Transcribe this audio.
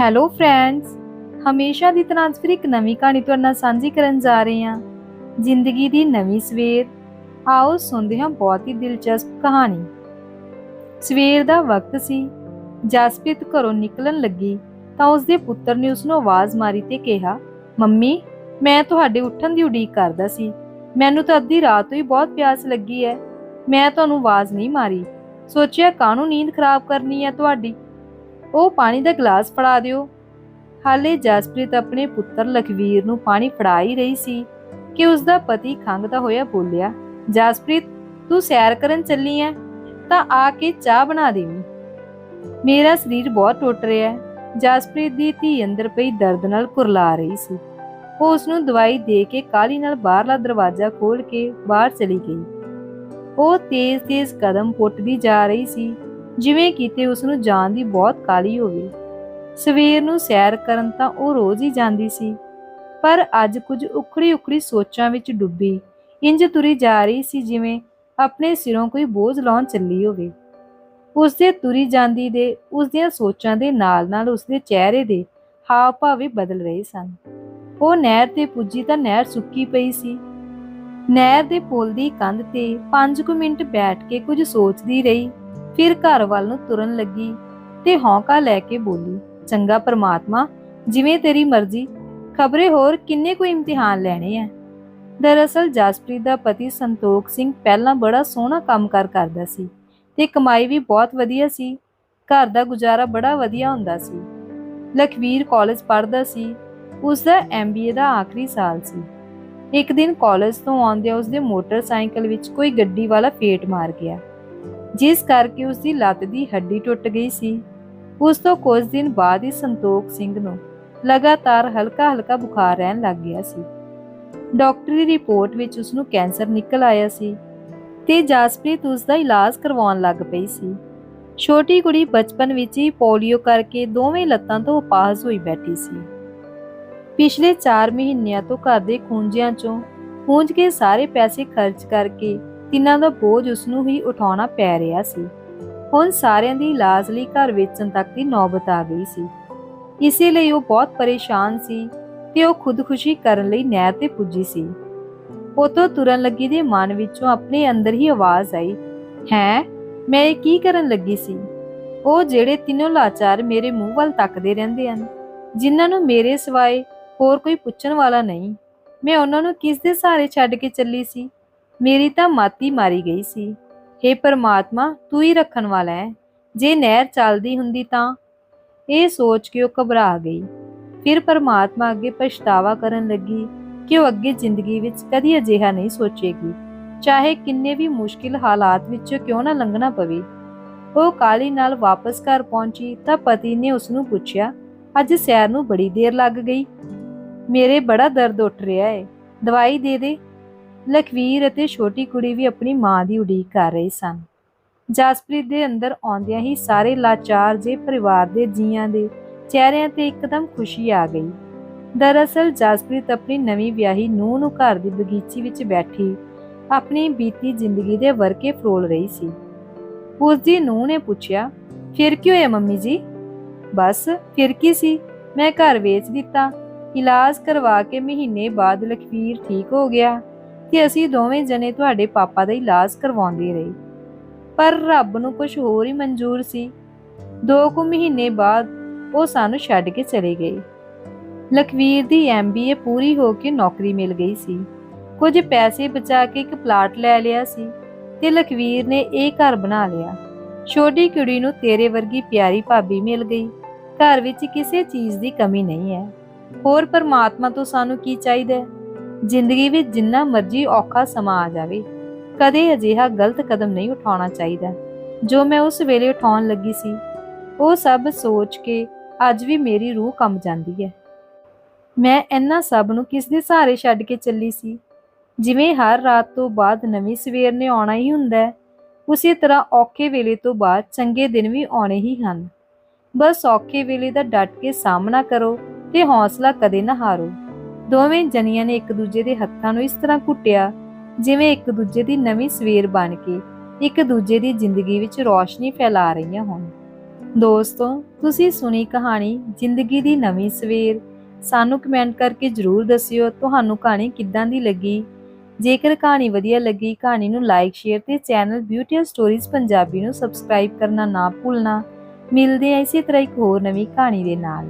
Hello friends ਹਮੇਸ਼ਾ ਦੀ ਤਰ੍ਹਾਂ ਫਿਰ ਇੱਕ ਨਵੀਂ ਕਹਾਣੀ ਤੁਹਾਡੇ ਨਾਲ ਸਾਂਝੀ ਕਰਨ ਜਾ ਰਹੇ ਹਾਂ। ਜ਼ਿੰਦਗੀ ਦੀ ਨਵੀਂ ਸਵੇਰ। ਆਓ ਸੁਣਦੇ ਹਾਂ ਬਹੁਤ ਹੀ ਦਿਲਚਸਪ ਕਹਾਣੀ। ਸਵੇਰ ਦਾ ਵਕਤ ਸੀ। ਜਸਪ੍ਰੀਤ ਘਰੋਂ ਨਿਕਲਣ ਲੱਗੀ ਤਾਂ ਉਸਦੇ ਪੁੱਤਰ ਨੇ ਉਸ ਨੂੰ ਆਵਾਜ਼ ਮਾਰੀ ਤੇ ਕਿਹਾ, ਮੰਮੀ, ਮੈਂ ਤੁਹਾਡੇ ਉੱਠਣ ਦੀ ਉਡੀਕ ਕਰਦਾ ਸੀ। ਮੈਨੂੰ ਤਾਂ ਅੱਧੀ ਰਾਤ ਤੋਂ ਹੀ ਬਹੁਤ ਪਿਆਸ ਲੱਗੀ ਹੈ। ਮੈਂ ਤੁਹਾਨੂੰ ਆਵਾਜ਼ ਨਹੀਂ ਮਾਰੀ। ਸੋਚਿਆ ਕਾਹਨੂੰ ਨੀਂਦ ਖਰਾਬ ਕਰਨੀ ਹੈ ਤੁਹਾਡੀ? ਉਹ ਪਾਣੀ ਦਾ ਗਲਾਸ ਫੜਾ ਦਿਓ। ਹਾਲੇ ਜਸਪ੍ਰੀਤ ਆਪਣੇ ਪੁੱਤਰ ਲਖਵੀਰ ਨੂੰ ਪਾਣੀ ਫੜਾ ਹੀ ਰਹੀ ਸੀ ਕਿ ਉਸ ਦਾ ਪਤੀ ਖੰਗਦਾ ਹੋਇਆ ਬੋਲਿਆ, ਜਸਪ੍ਰੀਤ, ਤੂੰ ਸੈਰ ਕਰਨ ਚੱਲੀ ਐ? ਤਾਂ ਆ ਕੇ ਚਾਹ ਬਣਾ ਦੇਵੀਂ। ਮੇਰਾ ਸਰੀਰ ਬਹੁਤ ਟੁੱਟ ਰਿਹਾ ਹੈ। ਜਸਪ੍ਰੀਤ ਦੀ ਧੀ ਅੰਦਰ ਪਈ ਦਰਦ ਨਾਲ ਕੁਰਲਾ ਰਹੀ ਸੀ। ਉਹ ਉਸ ਨੂੰ ਦਵਾਈ ਦੇ ਕੇ ਕਾਲੀ ਨਾਲ ਬਾਹਰਲਾ ਦਰਵਾਜ਼ਾ ਖੋਲ ਕੇ ਬਾਹਰ ਚਲੀ ਗਈ। ਉਹ ਤੇਜ਼-ਤੇਜ਼ ਕਦਮ ਪੁੱਟਦੀ ਜਾ ਰਹੀ ਸੀ। ਜਿਵੇਂ ਕਿਤੇ ਉਸ ਨੂੰ ਜਾਣ ਦੀ ਬਹੁਤ ਕਾਲੀ ਹੋਵੇ ਸਵੇਰ ਨੂੰ ਸੈਰ ਕਰਨ ਤਾਂ ਉਹ ਰੋਜ਼ ਹੀ ਜਾਂਦੀ ਸੀ, ਪਰ ਅੱਜ ਕੁਝ ਉਖੜੀ-ਉਖੜੀ ਸੋਚਾਂ ਵਿੱਚ ਡੁੱਬੀ। ਇੰਜ ਤੁਰੀ ਜਾ ਰਹੀ ਸੀ ਜਿਵੇਂ ਆਪਣੇ ਸਿਰੋਂ ਕੋਈ ਬੋਝ ਲਾਉਣ ਚੱਲੀ ਹੋਵੇ। ਉਸ ਦੇ ਤੁਰੀ ਜਾਂਦੀ ਦੇ ਉਸ ਦੀਆਂ ਸੋਚਾਂ ਦੇ ਨਾਲ-ਨਾਲ ਉਸ ਦੇ ਚਿਹਰੇ ਦੇ ਹਾਵ ਭਾਵ ਵੀ ਬਦਲ ਰਹੇ ਸਨ। ਉਹ ਨਹਿਰ ਤੇ ਪੁੱਜੀ ਤਾਂ ਨਹਿਰ ਸੁੱਕੀ ਪਈ ਸੀ। ਨਹਿਰ ਦੇ ਪੁਲ ਦੀ ਕੰਧ ਤੇ 5 ਮਿੰਟ ਬੈਠ ਕੇ ਕੁਝ ਸੋਚਦੀ ਰਹੀ। ਫਿਰ ਘਰ ਵੱਲ ਨੂੰ ਤੁਰਨ ਲੱਗੀ ਤੇ ਹੌਂਕਾ ਲੈ ਕੇ ਬੋਲੀ, ਚੰਗਾ ਪ੍ਰਮਾਤਮਾ, ਜਿਵੇਂ ਤੇਰੀ ਮਰਜ਼ੀ। ਖਬਰੇ ਹੋਰ ਕਿੰਨੇ ਕੋਈ ਇਮਤਿਹਾਨ ਲੈਣੇ ਆ ਦਰਅਸਲ ਜਸਪ੍ਰੀਤ ਦਾ ਪਤੀ ਸੰਤੋਖ ਸਿੰਘ ਪਹਿਲਾਂ ਬੜਾ ਸੋਹਣਾ ਕੰਮ ਕੰਮਕਾਰ ਕਰਦਾ ਸੀ ਤੇ ਕਮਾਈ ਵੀ ਬਹੁਤ ਵਧੀਆ ਸੀ। ਘਰ ਦਾ ਗੁਜ਼ਾਰਾ ਬੜਾ ਵਧੀਆ ਹੁੰਦਾ ਸੀ। ਲਖਵੀਰ ਕਾਲਜ ਪੜ੍ਹਦਾ ਸੀ। ਉਸ ਦਾ ਐਮਬੀਏ ਦਾ ਆਖਰੀ ਸਾਲ ਸੀ। ਇੱਕ ਦਿਨ ਕਾਲਜ ਤੋਂ ਆਉਂਦਿਆਂ ਉਸ ਦੇ ਮੋਟਰਸਾਈਕਲ ਵਿੱਚ ਕੋਈ ਗੱਡੀ ਵਾਲਾ ਫੇਟ ਮਾਰ ਗਿਆ। ਜਿਸ ਕਰਕੇ ਉਸ ਦੀ ਲੱਤ ਦੀ ਹੱਡੀ ਟੁੱਟ ਗਈ ਸੀ। ਉਸ ਤੋਂ ਕੁਝ ਦਿਨ ਬਾਅਦ ਹੀ ਸੰਤੋਖ ਸਿੰਘ ਨੂੰ ਲਗਾਤਾਰ ਹਲਕਾ-ਹਲਕਾ ਬੁਖਾਰ ਰਹਿਣ ਲੱਗ ਗਿਆ ਸੀ। ਡਾਕਟਰੀ ਰਿਪੋਰਟ ਵਿੱਚ ਉਸ ਨੂੰ ਕੈਂਸਰ ਨਿਕਲ ਆਇਆ ਸੀ ਤੇ ਜਸਪ੍ਰੀਤ ਉਸ ਦਾ ਇਲਾਜ ਕਰਵਾਉਣ ਲੱਗ ਪਈ ਸੀ। ਛੋਟੀ ਕੁੜੀ ਬਚਪਨ ਵਿੱਚ ਹੀ ਪੋਲੀਓ ਕਰਕੇ ਦੋਵੇਂ ਲੱਤਾਂ ਤੋਂ ਉਪਾਸ ਹੋਈ ਬੈਠੀ ਸੀ। ਪਿਛਲੇ 4 ਮਹੀਨਿਆਂ ਤੋਂ ਘਰ ਦੇ ਖੂੰਜਿਆਂ ਚੋਂ ਖੂੰਜ ਕੇ ਸਾਰੇ ਪੈਸੇ ਖਰਚ ਕਰਕੇ ਤਿੰਨਾਂ ਦਾ ਬੋਝ ਉਸ ਨੂੰ ਹੀ ਉਠਾਉਣਾ ਪੈ ਰਿਹਾ ਸੀ। ਹੁਣ ਸਾਰਿਆਂ ਦੀ ਇਲਾਜ ਲਈ ਘਰ ਵੇਚਣ ਤੱਕ ਦੀ ਨੌਬਤ ਆ ਗਈ ਸੀ। ਇਸੇ ਲਈ ਉਹ ਬਹੁਤ ਪਰੇਸ਼ਾਨ ਸੀ ਤੇ ਉਹ ਖੁਦਕੁਸ਼ੀ ਕਰਨ ਲਈ ਨਹਿਰ ਤੇ ਪੁੱਜੀ ਸੀ। ਉਤੋਂ ਤੁਰਨ ਲੱਗੀ ਦੇ ਮਨ ਵਿੱਚੋਂ ਆਪਣੇ ਅੰਦਰ ਹੀ ਆਵਾਜ਼ ਆਈ, ਹੈ, ਮੈਂ ਇਹ ਕੀ ਕਰਨ ਲੱਗੀ ਸੀ? ਉਹ ਜਿਹੜੇ ਤਿੰਨੋਂ ਲਾਚਾਰ ਮੇਰੇ ਮੂੰਹ ਵੱਲ ਤੱਕਦੇ ਰਹਿੰਦੇ ਹਨ, ਜਿਨ੍ਹਾਂ ਨੂੰ ਮੇਰੇ ਸਿਵਾਏ ਹੋਰ ਕੋਈ ਪੁੱਛਣ ਵਾਲਾ ਨਹੀਂ। ਮੈਂ ਉਹਨਾਂ ਨੂੰ ਕਿਸ ਦੇ ਸਹਾਰੇ ਛੱਡ ਕੇ ਚੱਲੀ ਸੀ? ਮੇਰੀ ਤਾਂ ਮਾਤੀ ਮਾਰੀ ਗਈ ਸੀ। हे ਪਰਮਾਤਮਾ, ਤੂੰ ਹੀ ਰੱਖਣ ਵਾਲਾ ਹੈ। ਜੇ ਨਹਿਰ ਚੱਲਦੀ ਹੁੰਦੀ ਤਾਂ? ਇਹ ਸੋਚ ਕੇ ਉਹ ਘਬਰਾ ਗਈ। ਫਿਰ ਪਰਮਾਤਮਾ ਅੱਗੇ ਪਛਤਾਵਾ ਕਰਨ ਲੱਗੀ ਕਿ ਉਹ ਅੱਗੇ ਜ਼ਿੰਦਗੀ ਵਿੱਚ ਕਦੀ ਅਜਿਹਾ ਨਹੀਂ ਸੋਚੇਗੀ। ਚਾਹੇ ਕਿੰਨੇ ਵੀ ਮੁਸ਼ਕਿਲ ਹਾਲਾਤ ਵਿੱਚੋਂ ਕਿਉਂ ਨਾ ਲੰਘਣਾ ਪਵੇ। ਉਹ ਕਾਲੀ ਨਾਲ ਵਾਪਸ ਘਰ ਪਹੁੰਚੀ ਤਾਂ ਪਤੀ ਨੇ ਉਸ ਨੂੰ ਪੁੱਛਿਆ, ਅੱਜ ਸੈਰ ਨੂੰ ਬੜੀ ਦੇਰ ਲੱਗ ਗਈ? ਮੇਰੇ ਬੜਾ ਦਰਦ ਉੱਠ ਰਿਹਾ ਏ। ਦਵਾਈ ਦੇ ਦੇ। ਲਖਵੀਰ ਅਤੇ ਛੋਟੀ ਕੁੜੀ ਵੀ ਆਪਣੀ ਮਾਂ ਦੀ ਉਡੀਕ ਕਰ ਰਹੇ ਸਨ। ਜਸਪ੍ਰੀਤ ਦੇ ਅੰਦਰ ਆਉਂਦਿਆਂ ਹੀ ਸਾਰੇ ਲਾਚਾਰ ਜੇ ਪਰਿਵਾਰ ਦੇ ਜੀਆਂ ਦੇ ਚਿਹਰਿਆਂ ਤੇ ਇੱਕਦਮ ਖੁਸ਼ੀ ਆ ਗਈ। ਦਰਅਸਲ ਜਸਪ੍ਰੀਤ ਆਪਣੀ ਨਵੀਂ ਵਿਆਹੀ ਨੂੰਹ ਨੂੰ ਘਰ ਦੀ ਬਗੀਚੀ ਵਿੱਚ ਬੈਠੀ ਆਪਣੀ ਬੀਤੀ ਜ਼ਿੰਦਗੀ ਦੇ ਵਰਕੇ ਫਰੋਲ ਰਹੀ ਸੀ। ਉਸ ਦੀ ਨੂੰਹ ਨੇ ਪੁੱਛਿਆ, ਫਿਰ ਕੀ ਹੋਇਆ ਮੰਮੀ ਜੀ? ਬਸ, ਫਿਰ ਕੀ ਸੀ? ਮੈਂ ਘਰ ਵੇਚ ਦਿੱਤਾ। ਇਲਾਜ ਕਰਵਾ ਕੇ ਮਹੀਨੇ ਬਾਅਦ ਲਖਵੀਰ ਠੀਕ ਹੋ ਗਿਆ। ਤੇ ਅਸੀਂ ਦੋਵੇਂ ਜਣੇ ਤੁਹਾਡੇ ਪਾਪਾ ਦਾ ਇਲਾਜ ਕਰਵਾਉਂਦੇ ਰਹੇ। ਪਰ ਰੱਬ ਨੂੰ ਕੁਝ ਹੋਰ ਹੀ ਮਨਜ਼ੂਰ ਸੀ। ਦੋ ਕੁ ਮਹੀਨੇ ਬਾਅਦ ਉਹ ਸਾਨੂੰ ਛੱਡ ਕੇ ਚਲੇ ਗਏ। ਲਖਵੀਰ ਦੀ ਐਮਬੀਏ ਪੂਰੀ ਹੋ ਕੇ ਨੌਕਰੀ ਮਿਲ ਗਈ ਸੀ। ਕੁਝ ਪੈਸੇ ਬਚਾ ਕੇ ਇੱਕ ਪਲਾਟ ਲੈ ਲਿਆ ਸੀ ਤੇ ਲਖਵੀਰ ਨੇ ਇਹ ਘਰ ਬਣਾ ਲਿਆ। ਛੋਟੀ ਕੁੜੀ ਨੂੰ ਤੇਰੇ ਵਰਗੀ ਪਿਆਰੀ ਭਾਬੀ ਮਿਲ ਗਈ। ਘਰ ਵਿੱਚ ਕਿਸੇ ਚੀਜ਼ ਦੀ ਕਮੀ ਨਹੀਂ ਹੈ। ਹੋਰ ਪਰਮਾਤਮਾ ਤੋਂ ਸਾਨੂੰ ਕੀ ਚਾਹੀਦਾ ਹੈ? ਜ਼ਿੰਦਗੀ ਵਿੱਚ ਜਿੰਨਾ ਮਰਜ਼ੀ ਔਖਾ ਸਮਾਂ ਆ ਜਾਵੇ, ਕਦੇ ਅਜਿਹਾ ਗਲਤ ਕਦਮ ਨਹੀਂ ਉਠਾਉਣਾ ਚਾਹੀਦਾ। ਜੋ ਮੈਂ ਉਸ ਵੇਲੇ ਉਠਾਉਣ ਲੱਗੀ ਸੀ, ਉਹ ਸਭ ਸੋਚ ਕੇ ਅੱਜ ਵੀ ਮੇਰੀ ਰੂਹ ਕੰਬ ਜਾਂਦੀ ਹੈ। ਮੈਂ ਇਹਨਾਂ ਸਭ ਨੂੰ ਕਿਸ ਦੇ ਸਹਾਰੇ ਛੱਡ ਕੇ ਚੱਲੀ ਸੀ? ਜਿਵੇਂ ਹਰ ਰਾਤ ਤੋਂ ਬਾਅਦ ਨਵੀਂ ਸਵੇਰ ਨੇ ਆਉਣਾ ਹੀ ਹੁੰਦਾ ਹੈ, ਉਸੇ ਤਰ੍ਹਾਂ ਔਖੇ ਵੇਲੇ ਤੋਂ ਬਾਅਦ ਚੰਗੇ ਦਿਨ ਵੀ ਆਉਣੇ ਹੀ ਹਨ। ਬਸ ਔਖੇ ਵੇਲੇ ਦਾ ਡਟ ਕੇ ਸਾਹਮਣਾ ਕਰੋ ਤੇ ਹੌਸਲਾ ਕਦੇ ਨਾ ਹਾਰੋ। ਦੋਵੇਂ ਜਨੀਆਂ ਨੇ ਇੱਕ ਦੂਜੇ ਦੇ ਹੱਥਾਂ ਨੂੰ ਇਸ ਤਰ੍ਹਾਂ ਘੁੱਟਿਆ ਜਿਵੇਂ ਇੱਕ ਦੂਜੇ ਦੀ ਨਵੀਂ ਸਵੇਰ ਬਣ ਕੇ ਇੱਕ ਦੂਜੇ ਦੀ ਜ਼ਿੰਦਗੀ ਵਿੱਚ ਰੌਸ਼ਨੀ ਫੈਲਾ ਰਹੀਆਂ ਹੋਣ। ਦੋਸਤੋ, ਤੁਸੀਂ ਸੁਣੀ ਕਹਾਣੀ ਜ਼ਿੰਦਗੀ ਦੀ ਨਵੀਂ ਸਵੇਰ। ਸਾਨੂੰ ਕਮੈਂਟ ਕਰਕੇ ਜਰੂਰ ਦੱਸਿਓ ਤੁਹਾਨੂੰ ਕਹਾਣੀ ਕਿੱਦਾਂ ਦੀ ਲੱਗੀ। ਜੇਕਰ ਕਹਾਣੀ ਵਧੀਆ ਲੱਗੀ, ਕਹਾਣੀ ਨੂੰ ਲਾਈਕ ਸ਼ੇਅਰ ਤੇ ਚੈਨਲ ਬਿਊਟੀ ਸਟੋਰੀਜ਼ ਪੰਜਾਬੀ ਨੂੰ ਸਬਸਕ੍ਰਾਈਬ ਕਰਨਾ ਨਾ ਭੁੱਲਣਾ। ਮਿਲਦੇ ਆ ਇਸੇ ਤਰ੍ਹਾਂ ਇੱਕ ਹੋਰ ਨਵੀਂ ਕਹਾਣੀ ਦੇ ਨਾਲ।